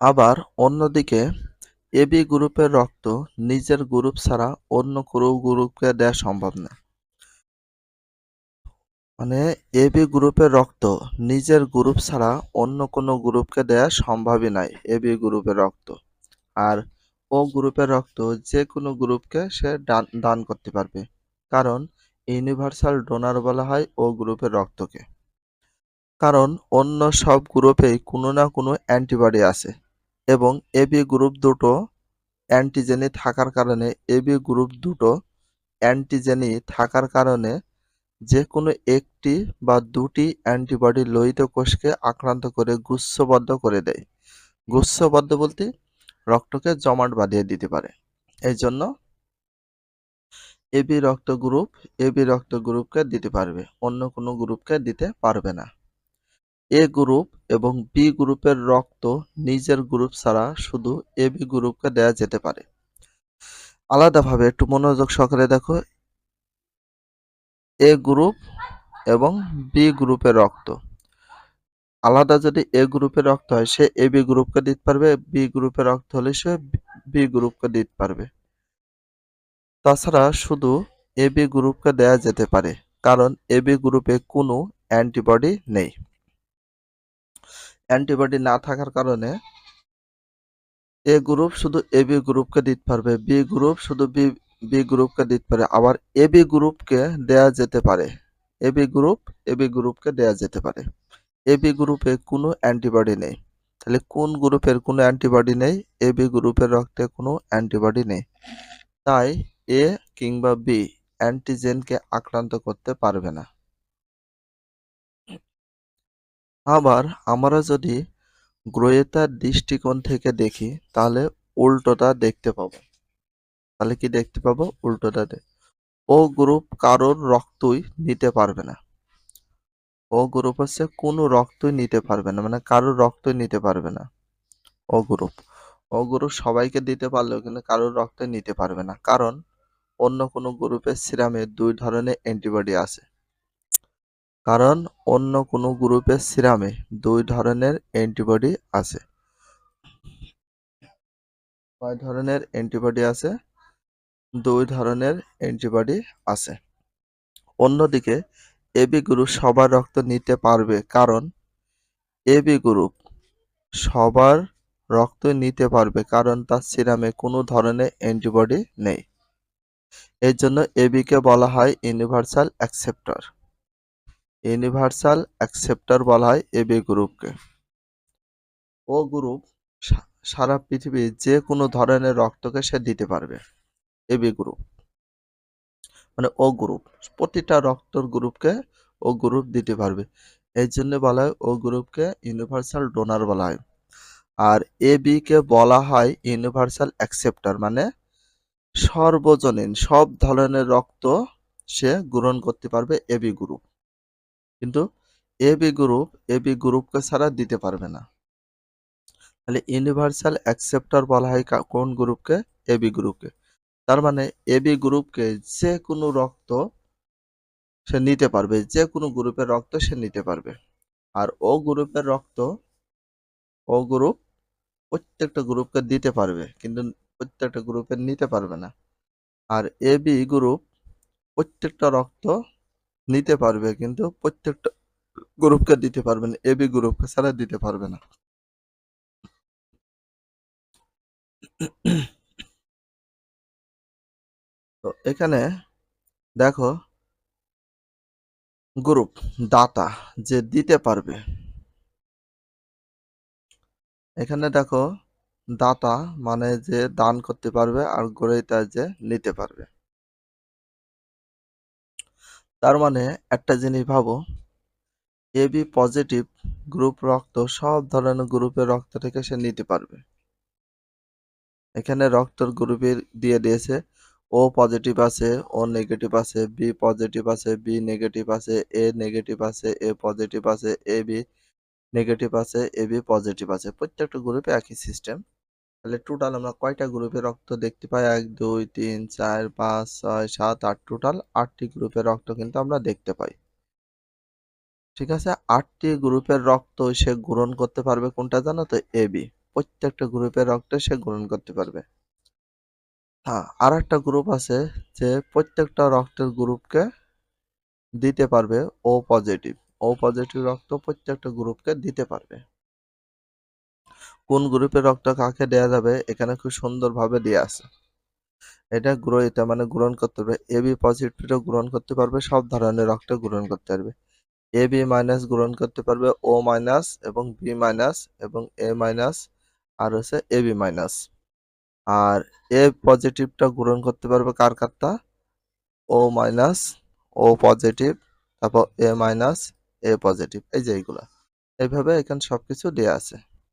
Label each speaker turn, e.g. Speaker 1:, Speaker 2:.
Speaker 1: আবার অন্যদিকে এবি গ্রুপের রক্ত নিজের গ্রুপ ছাড়া অন্য কোনো গ্রুপকে দেওয়া সম্ভব না। মানে এবি গ্রুপের রক্ত নিজের গ্রুপ ছাড়া অন্য কোনো গ্রুপকে দেওয়া সম্ভবই নাই এবি গ্রুপের রক্ত। আর ও গ্রুপের রক্ত যে কোনো গ্রুপকে সে দান করতে পারবে। কারণ ইউনিভার্সাল ডোনার বলা হয় ও গ্রুপের রক্তকে। কারণ অন্য সব গ্রুপেই কোনো না কোনো অ্যান্টিবডি আছে। এবং এবি গ্রুপ দুটো অ্যান্টিজেনি থাকার কারণে এবি গ্রুপ দুটো অ্যান্টিজেনি থাকার কারণে যে কোনো একটি বা দুটি অ্যান্টিবডি লোহিত কোষকে আক্রান্ত করে গুচ্ছবদ্ধ করে দেয়। গুচ্ছবদ্ধ বলতে রক্তকে জমাট বাঁধিয়ে দিতে পারে। এই জন্য এবি রক্ত গ্রুপ এবি রক্ত গ্রুপকে দিতে পারবে। অন্য কোনো গ্রুপকে দিতে পারবে না। এ গ্রুপ এবং বি গ্রুপের রক্ত নিজের গ্রুপ ছাড়া শুধু এবি গ্রুপকে দেয়া যেতে পারে। আলাদাভাবে একটু মনোযোগ সহকারে দেখো। এ গ্রুপ এবং বি গ্রুপের রক্ত। আলাদা যদি এ গ্রুপের রক্ত হয়, সে এ বি গ্রুপকে দিতে পারবে, বি গ্রুপের রক্ত হলে সে বি গ্রুপকে দিতে পারবে। তাছাড়া শুধু এ বি গ্রুপকে দেয়া যেতে পারে, কারণ এ বি গ্রুপে কোনো অ্যান্টিবডি নেই। অ্যান্টিবডি না থাকার কারণে এ গ্রুপ শুধু এ বি গ্রুপকে দিতে পারবে, বি গ্রুপ শুধু বি বি গ্রুপকে দিতে পারে, আবার এ বি গ্রুপকে দেয়া যেতে পারে। A B group, A B গ্রুপকে দেয়া যেতে পারে। এ বি গ্রুপে কোনো অ্যান্টিবডি নেই। তাহলে কোন গ্রুপের কোনো অ্যান্টিবডি নেই? এ বি গ্রুপের রক্তে কোনো অ্যান্টিবডি নেই। তাই এ কিংবা বি অ্যান্টিজেনকে আক্রান্ত করতে পারবে না। আবার আমরা যদি গ্রহেতার দৃষ্টিকোণ থেকে দেখি, তাহলে উল্টোটা দেখতে পাবো। তাহলে কি দেখতে পাবো? উল্টোটা ও গ্রুপ কারোর রক্তই নিতে পারবে না। ও গ্রুপ হচ্ছে কোনো রক্তই নিতে পারবে না মানে কারোর রক্তই নিতে পারবে না। ও গ্রুপ ও গ্রুপ সবাইকে দিতে পারলেও কিন্তু কারোর রক্ত নিতে পারবে না। কারণ অন্য কোনো গ্রুপের সিরামে দুই ধরনের অ্যান্টিবডি আছে। কারণ অন্য কোনো গ্রুপের সিরামে দুই ধরনের অ্যান্টিবডি আছে। কয় ধরনের অ্যান্টিবডি আছে? দুই ধরনের অ্যান্টিবডি আছে। অন্যদিকে এবি গ্রুপ সবার রক্ত নিতে পারবে কারণ এবি গ্রুপ সবার রক্ত নিতে পারবে কারণ তার সিরামে কোনো ধরনের অ্যান্টিবডি নেই। এর জন্য এবিকে বলা হয় ইউনিভার্সাল অ্যাকসেপ্টর। ইউনিভার্সাল অ্যাকসেপ্টার বলা হয় এবি গ্রুপকে। ও গ্রুপ সারা পৃথিবীর যে কোনো ধরনের রক্তকে সে দিতে পারবে। AB group. মানে ও গ্রুপ। প্রতিটা রক্তর গ্রুপকে ও গ্রুপ দিতে পারবে। এই জন্য বলা হয় ও গ্রুপকে ইউনিভার্সাল ডোনার বলা হয়। আর এ বি কে বলা হয় ইউনিভার্সাল অ্যাকসেপ্টার মানে সর্বজনীন, সব ধরনের রক্ত সে গ্রহণ করতে পারবে এ বি গ্রুপ। কিন্তু A B group A B গ্রুপকে ছাড়া দিতে পারবে না। তাহলে ইউনিভার্সাল অ্যাকসেপ্টার বলা হয় কোন গ্রুপকে এ বি গ্রুপকে তার মানে এ বি গ্রুপকে যে কোনো রক্ত সে নিতে পারবে, যে কোনো গ্রুপের রক্ত সে নিতে পারবে। আর ও গ্রুপের রক্ত ও গ্রুপ প্রত্যেকটা গ্রুপকে দিতে পারবে, কিন্তু প্রত্যেকটা গ্রুপের নিতে পারবে না। আর এ বি গ্রুপ প্রত্যেকটা রক্ত নিতে পারবে, কিন্তু প্রত্যেকটা গ্রুপকে দিতে পারবে না এ বি গ্রুপকে ছাড়া দিতে পারবে না। তো এখানে দেখো, গ্রুপ, দাতা, যে দিতে পারবে। এখানে দেখো, দাতা মানে যে দান করতে পারবে আর গ্রহীতা যে নিতে পারবে। তার মানে একটা জিনিস ভাবো এবি পজিটিভ গ্রুপ রক্ত, সব ধরনের গ্রুপের রক্ত থেকে সে নিতে পারবে। এখানে রক্তর গ্রুপে দিয়ে দিয়েছে ও পজিটিভ আছে ও নেগেটিভ আছে বি পজিটিভ আছে বি নেগেটিভ আছে এ নেগেটিভ আছে এ পজিটিভ আছে এ বি নেগেটিভ আছে এ বি পজিটিভ আছে। প্রত্যেকটা গ্রুপে একই সিস্টেম তাহলে টোটাল আমরা কয়টা গ্রুপে রক্ত দেখতে পাই? এক, দুই, তিন, চার, পাঁচ, ছয়, সাত, আট টোটাল আটটি গ্রুপের রক্ত কিন্তু আমরা দেখতে পাই। ঠিক আছে? আটটি গ্রুপের রক্ত সে গ্রহণ করতে পারবে কোনটা জানো তো? এ বি প্রত্যেকটা গ্রুপের রক্ত সে গ্রহণ করতে পারবে। হ্যাঁ আর একটা গ্রুপ আছে যে প্রত্যেকটা রক্তের গ্রুপকে দিতে পারবে ও পজিটিভ ও পজিটিভ রক্ত প্রত্যেকটা গ্রুপকে দিতে পারবে। কোন গ্রুপের রক্ত কাকে দেয়া যাবে, এখানে খুব সুন্দরভাবে দেয়া আছে। এটা গ্রো, এটা মানে গ্রহণ করতে পারবে। এবি পজিটিভও গ্রহণ করতে পারবে, সব ধরনের রক্ত গ্রহণ করতে পারবে। এ বি মাইনাস গ্রহণ করতে পারবে, ও মাইনাস এবং বি মাইনাস এবং এ মাইনাস, আর হচ্ছে এ বি মাইনাস। আর এ পজিটিভটা গ্রহণ করতে পারবে কার কারটা? ও মাইনাস, ও পজিটিভ, তারপর এ মাইনাস, এ পজিটিভ, এই যে এইগুলা। এইভাবে এখানে সবকিছু দেওয়া আছে।